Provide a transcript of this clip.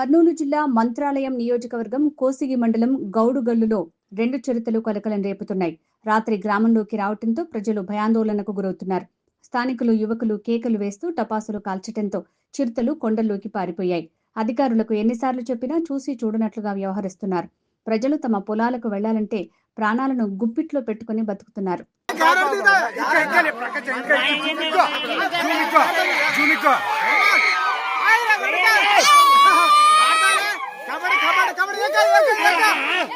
కర్నూలు జిల్లా మంత్రాలయం నియోజకవర్గం కోసిగి మండలం గౌడుగల్లులో రెండు చిరుతలు కలకలం రేపుతున్నాయి. రాత్రి గ్రామంలోకి రావడంతో ప్రజలు భయాందోళనకు గురవుతున్నారు. స్థానికులు యువకులు కేకలు వేస్తూ టపాసులు కాల్చడంతో చిరుతలు కొండల్లోకి పారిపోయాయి. అధికారులకు ఎన్నిసార్లు చెప్పినా చూసి చూడనట్లుగా వ్యవహరిస్తున్నారు. ప్రజలు తమ పొలాలకు వెళ్ళాలంటే ప్రాణాలను గుప్పిట్లో పెట్టుకుని బతుకుతున్నారు.